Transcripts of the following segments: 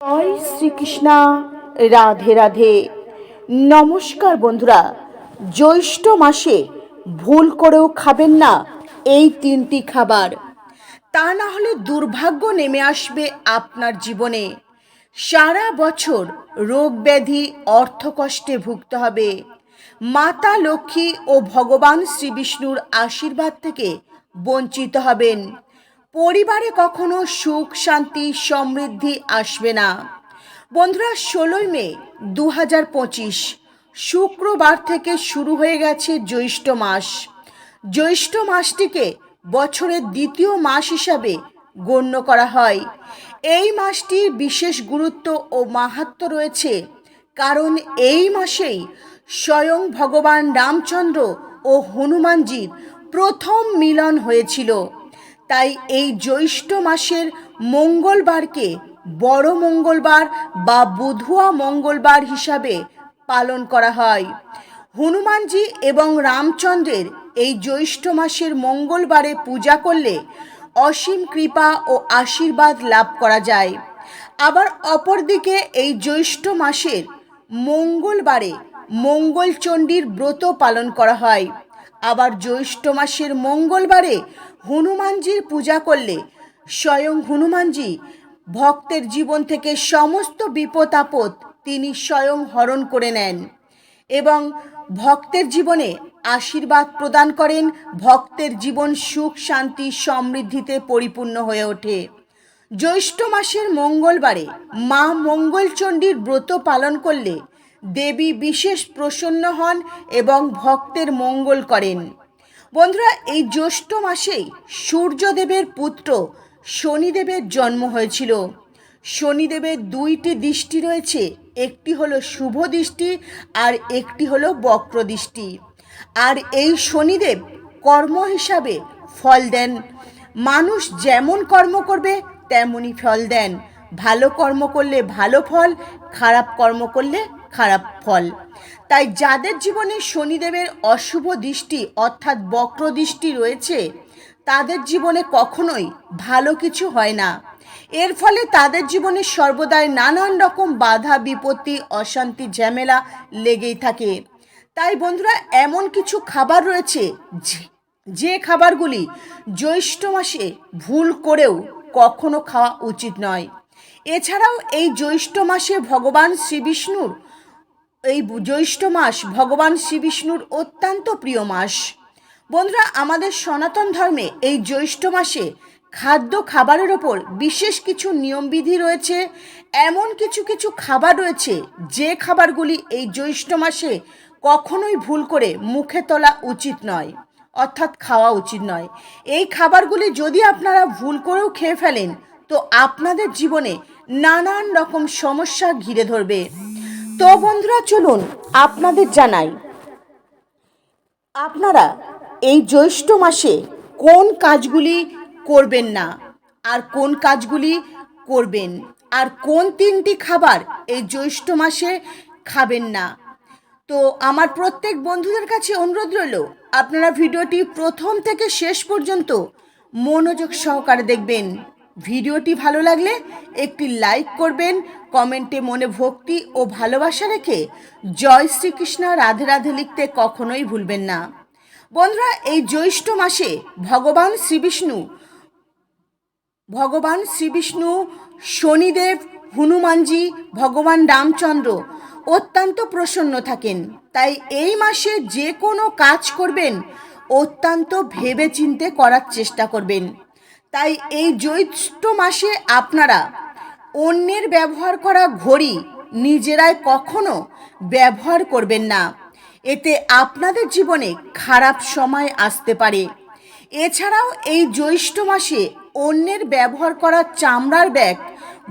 জয় শ্রীকৃষ্ণা। রাধে রাধে। নমস্কার বন্ধুরা। জ্যৈষ্ঠ মাসে ভুল করেও খাবেন না এই তিনটি খাবার। তা না হলে দুর্ভাগ্য নেমে আসবে আপনার জীবনে। সারা বছর রোগ ব্যাধি অর্থকষ্টে ভুগতে হবে। মাতা লক্ষ্মী ও ভগবান শ্রী বিষ্ণুর আশীর্বাদ থেকে বঞ্চিত হবেন। পরিবারে কখনো সুখ, শান্তি, সমৃদ্ধি আসবে না। বন্ধুরা, ষোলোই মে দু হাজার পঁচিশ, শুক্রবার থেকে শুরু হয়ে গেছে জ্যৈষ্ঠ মাস। জ্যৈষ্ঠ মাসটিকে বছরের দ্বিতীয় মাস হিসাবে গণ্য করা হয়। এই মাসটির বিশেষ গুরুত্ব ও মাহাত্ম্য রয়েছে, কারণ এই মাসেই স্বয়ং ভগবান রামচন্দ্র ও হনুমানজির প্রথম মিলন হয়েছিল। তাই এই জ্যৈষ্ঠ মাসের মঙ্গলবারকে বড় মঙ্গলবার বা বুধুয়া মঙ্গলবার হিসাবে পালন করা হয়। হনুমানজি এবং রামচন্দ্রের এই জ্যৈষ্ঠ মাসের মঙ্গলবারে পূজা করলে অসীম কৃপা ও আশীর্বাদ লাভ করা যায়। আবার অপরদিকে এই জ্যৈষ্ঠ মাসের মঙ্গলবারে মঙ্গলচণ্ডীর ব্রত পালন করা হয়। আবার জ্যৈষ্ঠ মাসের মঙ্গলবারে হনুমানজির পূজা করলে স্বয়ং হনুমানজি ভক্তের জীবন থেকে সমস্ত বিপদ আপদ তিনি স্বয়ং হরণ করে নেন এবং ভক্তের জীবনে আশীর্বাদ প্রদান করেন, ভক্তের জীবন সুখ, শান্তি, সমৃদ্ধিতে পরিপূর্ণ হয়ে ওঠে। জ্যৈষ্ঠ মাসের মঙ্গলবারে মা মঙ্গলচণ্ডীর ব্রত পালন করলে দেবী বিশেষ প্রসন্ন হন এবং ভক্তের মঙ্গল করেন। বন্ধুরা, এই জ্যৈষ্ঠ মাসেই সূর্যদেবের পুত্র শনিদেবের জন্ম হয়েছিল। শনিদেবের দুইটি দৃষ্টি রয়েছে, একটি হলো শুভ দৃষ্টি আর একটি হলো বক্র দৃষ্টি। আর এই শনিদেব কর্ম হিসাবে ফল দেন। মানুষ যেমন কর্ম করবে, তেমনই ফল দেন। ভালো কর্ম করলে ভালো ফল, খারাপ কর্ম করলে খারাপ ফল। তাই যাদের জীবনে শনিদেবের অশুভ দৃষ্টি অর্থাৎ বক্র দৃষ্টি রয়েছে, তাদের জীবনে কখনোই ভালো কিছু হয় না। এর ফলে তাদের জীবনে সর্বদাই নানান রকম বাধা, বিপত্তি, অশান্তি, ঝামেলা লেগেই থাকে। তাই বন্ধুরা, এমন কিছু খাবার রয়েছে যে- খাবারগুলি জ্যৈষ্ঠ মাসে ভুল করেও কখনো খাওয়া উচিত নয়। এছাড়াও এই জ্যৈষ্ঠ মাসে ভগবান শ্রীবিষ্ণুর এই জ্যৈষ্ঠ মাস ভগবান শ্রীবিষ্ণুর অত্যন্ত প্রিয় মাস। বন্ধুরা, আমাদের সনাতন ধর্মে এই জ্যৈষ্ঠ মাসে খাদ্য খাবারের ওপর বিশেষ কিছু নিয়মবিধি রয়েছে। এমন কিছু কিছু খাবার রয়েছে যে খাবারগুলি এই জ্যৈষ্ঠ মাসে কখনোই ভুল করে মুখে তোলা উচিত নয়, অর্থাৎ খাওয়া উচিত নয়। এই খাবারগুলি যদি আপনারা ভুল করেও খেয়ে ফেলেন, তো আপনাদের জীবনে নানান রকম সমস্যা ঘিরে ধরবে। তো বন্ধুরা, চলুন আপনাদের জানাই, আপনারা এই জ্যৈষ্ঠ মাসে কোন কাজগুলি করবেন না আর কোন কাজগুলি করবেন আর কোন তিনটি খাবার এই জ্যৈষ্ঠ মাসে খাবেন না? তো আমার প্রত্যেক বন্ধুদের কাছে অনুরোধ রইল, আপনারা ভিডিওটি প্রথম থেকে শেষ পর্যন্ত মনোযোগ সহকারে দেখবেন। ভিডিওটি ভালো লাগলে একটি লাইক করবেন, কমেন্টে মনে ভক্তি ও ভালোবাসা রেখে জয় শ্রীকৃষ্ণ রাধে রাধে লিখতে কখনোই ভুলবেন না। বন্ধুরা, এই জ্যৈষ্ঠ মাসে ভগবান শ্রীবিষ্ণু ভগবান শ্রীবিষ্ণু, শনিদেব, হনুমানজি, ভগবান রামচন্দ্র অত্যন্ত প্রসন্ন থাকেন। তাই এই মাসে যে কোনো কাজ করবেন, অত্যন্ত ভেবে চিনতে করার চেষ্টা করবেন। তাই এই জ্যৈষ্ঠ মাসে আপনারা অন্যের ব্যবহার করা ঘড়ি নিজেরাই কখনো ব্যবহার করবেন না। এতে আপনাদের জীবনে খারাপ সময় আসতে পারে। এছাড়াও এই জ্যৈষ্ঠ মাসে অন্যের ব্যবহার করা চামড়ার ব্যাগ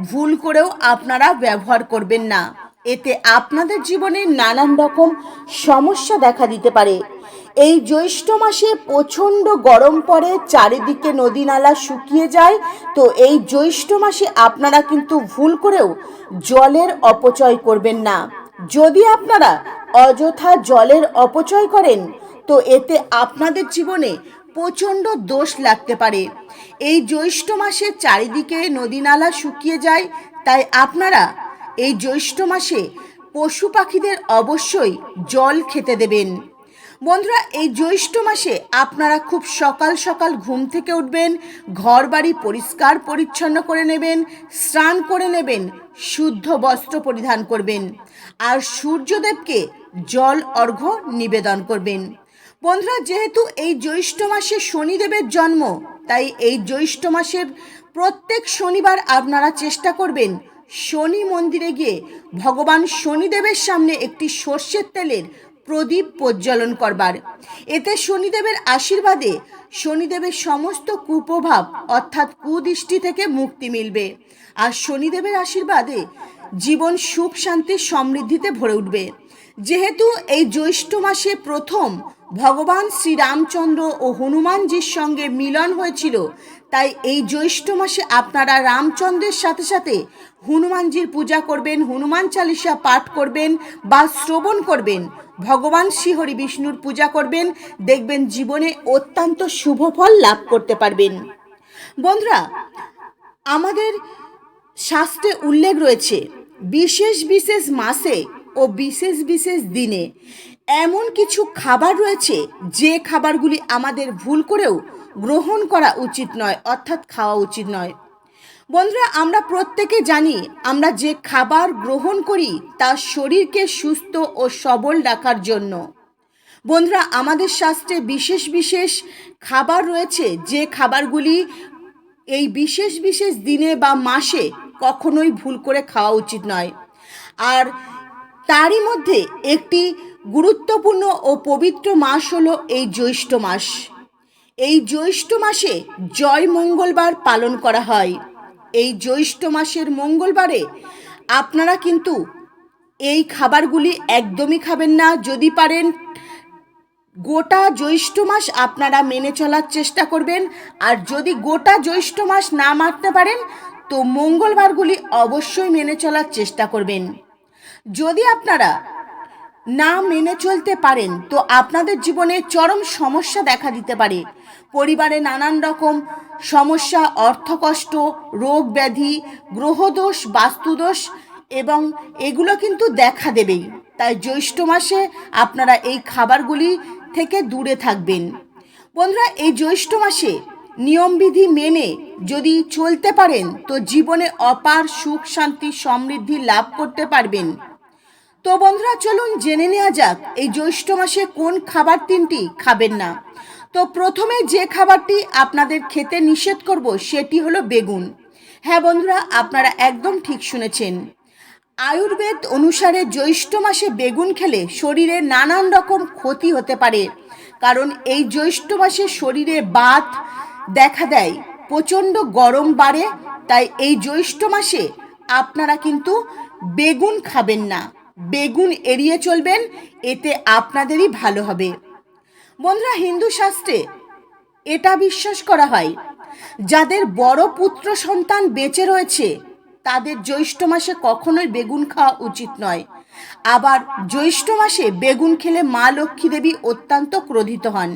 ভুল করেও আপনারা ব্যবহার করবেন না। এতে আপনাদের জীবনে নানান রকম সমস্যা দেখা দিতে পারে। এই জ্যৈষ্ঠ মাসে প্রচণ্ড গরম পড়ে, চারিদিকে নদী নালা শুকিয়ে যায়। তো এই জ্যৈষ্ঠ মাসে আপনারা কিন্তু ভুল করেও জলের অপচয় করবেন না। যদি আপনারা অযথা জলের অপচয় করেন, তো এতে আপনাদের জীবনে প্রচণ্ড দোষ লাগতে পারে। এই জ্যৈষ্ঠ মাসে চারিদিকে নদী নালা শুকিয়ে যায়, তাই আপনারা এই জ্যৈষ্ঠ মাসে পশু পাখিদের অবশ্যই জল খেতে দেবেন। বন্ধুরা, এই জ্যৈষ্ঠ মাসে আপনারা খুব সকাল সকাল ঘুম থেকে উঠবেন ঘর বাড়ি পরিষ্কার পরিচ্ছন্ন করে নেবেন, স্নান করে নেবেন, শুদ্ধ বস্ত্র পরিধান করবেন, আর সূর্যদেবকে জল অর্ঘ্য নিবেদন করবেন। বন্ধুরা, যেহেতু এই জ্যৈষ্ঠ মাসে শনিদেবের জন্ম, তাই এই জ্যৈষ্ঠ মাসের প্রত্যেক শনিবার আপনারা চেষ্টা করবেন শনি মন্দিরে গিয়ে ভগবান শনিদেবের সামনে একটি সর্ষের তেলের প্রদীপ প্রজ্বলন করবার। এতে শনিদেবের আশীর্বাদে শনিদেবের সমস্ত কুপ্রভাব অর্থাৎ কুদৃষ্টি থেকে মুক্তি মিলবে আর শনিদেবের আশীর্বাদে জীবন সুখ শান্তি সমৃদ্ধিতে ভরে উঠবে। যেহেতু এই জ্যৈষ্ঠ মাসে প্রথম ভগবান শ্রীরামচন্দ্র ও হনুমানজির সঙ্গে মিলন হয়েছিল, তাই এই জ্যৈষ্ঠ মাসে আপনারা রামচন্দ্রের সাথে সাথে হনুমানজির পূজা করবেন, হনুমান চালিসা পাঠ করবেন বা শ্রবণ করবেন। ভগবান শ্রীহরি বিষ্ণুর পূজা করবেন, দেখবেন জীবনে অত্যন্ত শুভ ফল লাভ করতে পারবেন। বন্ধুরা, আমাদের শাস্ত্রে উল্লেখ রয়েছে, বিশেষ বিশেষ মাসে ও বিশেষ বিশেষ দিনে এমন কিছু খাবার রয়েছে যে খাবারগুলি আমাদের ভুল করেও গ্রহণ করা উচিত নয়, অর্থাৎ খাওয়া উচিত নয়। বন্ধুরা, আমরা প্রত্যেকে জানি আমরা যে খাবার গ্রহণ করি তা শরীরকে সুস্থ ও সবল রাখার জন্য। বন্ধুরা, আমাদের শাস্ত্রে বিশেষ বিশেষ খাবার রয়েছে যে খাবারগুলি এই বিশেষ বিশেষ দিনে বা মাসে কখনোই ভুল করে খাওয়া উচিত নয়। আর তারই মধ্যে একটি গুরুত্বপূর্ণ ও পবিত্র মাস হলো এই জ্যৈষ্ঠ মাস। এই জ্যৈষ্ঠ মাসে জয় মঙ্গলবার পালন করা হয়। এই জ্যৈষ্ঠ মাসের মঙ্গলবারে আপনারা কিন্তু এই খাবারগুলি একদমই খাবেন না। যদি পারেন, গোটা জ্যৈষ্ঠ মাস আপনারা মেনে চলার চেষ্টা করবেন। আর যদি গোটা জ্যৈষ্ঠ মাস না মারতে পারেন, তো মঙ্গলবারগুলি অবশ্যই মেনে চলার চেষ্টা করবেন। যদি আপনারা না মেনে চলতে পারেন, তো আপনাদের জীবনে চরম সমস্যা দেখা দিতে পারে। পরিবারে নানান রকম সমস্যা, অর্থকষ্ট, রোগ ব্যাধি, গ্রহদোষ, বাস্তুদোষ, এবং এগুলো কিন্তু দেখা দেবেই। তাই জ্যৈষ্ঠ মাসে আপনারা এই খাবারগুলি থেকে দূরে থাকবেন। বন্ধুরা, এই জ্যৈষ্ঠ মাসে নিয়মবিধি মেনে যদি চলতে পারেন, তো জীবনে অপার সুখ শান্তি সমৃদ্ধি লাভ করতে পারবেন। তো বন্ধুরা, চলুন জেনে নেওয়া যাক, এই জ্যৈষ্ঠ মাসে কোন খাবার তিনটি খাবেন না। তো প্রথমে যে খাবারটি আপনাদের খেতে নিষেধ করব, সেটি হলো বেগুন। হ্যাঁ বন্ধুরা, আপনারা একদম ঠিক শুনেছেন। আয়ুর্বেদ অনুসারে জ্যৈষ্ঠ মাসে বেগুন খেলে শরীরে নানান রকম ক্ষতি হতে পারে, কারণ এই জ্যৈষ্ঠ মাসে শরীরে বাত দেখা দেয়, প্রচণ্ড গরম বাড়ে, তাই এই জ্যৈষ্ঠ মাসে আপনারা কিন্তু বেগুন খাবেন না। বেগুন এড়িয়ে চলবেন, এতে আপনাদেরই ভালো হবে। বন্ধুরা, হিন্দু শাস্ত্রে এটা বিশ্বাস করা হয়, যাদের বড় পুত্র সন্তান বেঁচে রয়েছে, তাদের জ্যৈষ্ঠ মাসে কখনোই বেগুন খাওয়া উচিত নয়। আবার জ্যৈষ্ঠ মাসে বেগুন খেলে মা লক্ষ্মী দেবী অত্যন্ত ক্রোধিত হন।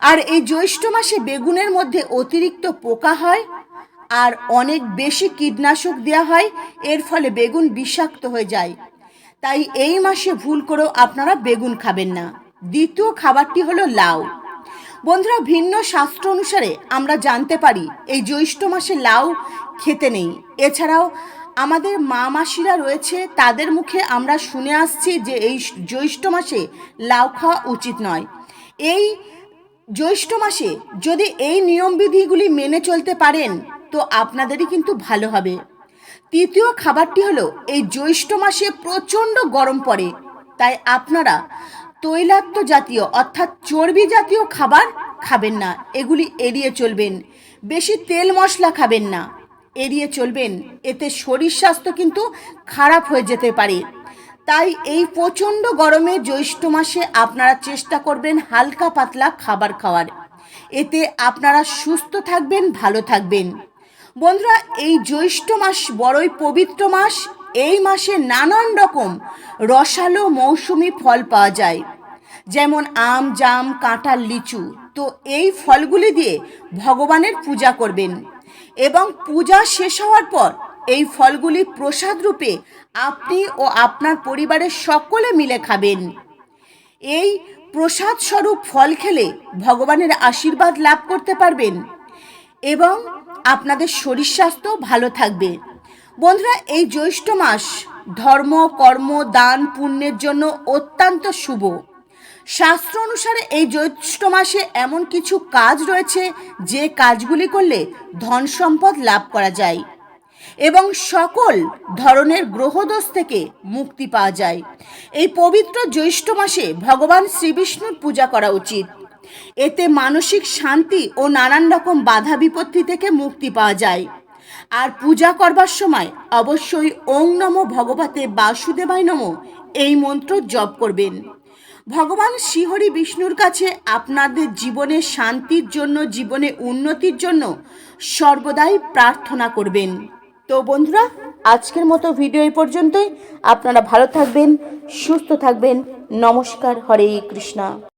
আর এই জ্যৈষ্ঠ মাসে বেগুনের মধ্যে অতিরিক্ত পোকা হয়, আর অনেক বেশি কীটনাশক দেওয়া হয়, এর ফলে বেগুন বিষাক্ত হয়ে যায়। তাই এই মাসে ভুল করেও আপনারা বেগুন খাবেন না। দ্বিতীয় খাবারটি হলো লাউ। বন্ধুরা, ভিন্ন শাস্ত্র অনুসারে আমরা জানতে পারি, এই জ্যৈষ্ঠ মাসে লাউ খেতে নেই। এছাড়াও আমাদের মা মাসিরা রয়েছে, তাদের মুখে আমরা শুনে আসছি যে এই জ্যৈষ্ঠ মাসে লাউ খাওয়া উচিত নয়। এই জ্যৈষ্ঠ মাসে যদি এই নিয়মবিধিগুলি মেনে চলতে পারেন, তো আপনাদেরই কিন্তু ভালো হবে। তৃতীয় খাবারটি হলো, এই জ্যৈষ্ঠ মাসে প্রচণ্ড গরম পড়ে। তাই আপনারা তৈলাক্ত জাতীয় অর্থাৎ চর্বি জাতীয় খাবার খাবেন না, এগুলি এড়িয়ে চলবেন। বেশি তেল মশলা খাবেন না, এড়িয়ে চলবেন। এতে শরীর স্বাস্থ্য কিন্তু খারাপ হয়ে যেতে পারে। তাই এই প্রচণ্ড গরমে জ্যৈষ্ঠ মাসে আপনারা চেষ্টা করবেন হালকা পাতলা খাবার খাওয়ার। এতে আপনারা সুস্থ থাকবেন, ভালো থাকবেন। বন্ধুরা, এই জ্যৈষ্ঠ মাস বড়ই পবিত্র মাস। এই মাসে নানান রকম রসালো মৌসুমি ফল পাওয়া যায়। যেমন আম, জাম, কাঁঠাল, লিচু। তো এই ফলগুলি দিয়ে ভগবানের পূজা করবেন। এবং পূজা শেষ হওয়ার পর এই ফলগুলি প্রসাদ রূপে আপনি ও আপনার পরিবারের সকলে মিলে খাবেন। এই প্রসাদ স্বরূপ ফল খেলে ভগবানের আশীর্বাদ লাভ করতে পারবেন। এবং আপনাদের শরীর স্বাস্থ্য ভালো থাকবে। বন্ধুরা, এই জ্যৈষ্ঠ মাস ধর্ম, কর্ম, দান, পুণ্যের জন্য অত্যন্ত শুভ। শাস্ত্র অনুসারে এই জ্যৈষ্ঠ মাসে এমন কিছু কাজ রয়েছে যে কাজগুলি করলে ধন সম্পদ লাভ করা যায় এবং সকল ধরনের গ্রহদোষ থেকে মুক্তি পাওয়া যায়। এই পবিত্র জ্যৈষ্ঠ মাসে ভগবান শ্রীবিষ্ণুর পূজা করা উচিত। এতে মানসিক শান্তি ও নানান রকম বাধা বিপত্তি থেকে মুক্তি পাওয়া যায়। আর পূজা করবার সময় অবশ্যই ওং নম ভগবতে বাসুদেবায় নম এই মন্ত্র জপ করবেন। ভগবান শ্রীহরি বিষ্ণুর কাছে আপনাদের জীবনে শান্তির জন্য, জীবনে উন্নতির জন্য সর্বদাই প্রার্থনা করবেন। তো বন্ধুরা, আজকের মতো ভিডিও এই পর্যন্তই। আপনারা ভালো থাকবেন, সুস্থ থাকবেন। নমস্কার, হরে কৃষ্ণা।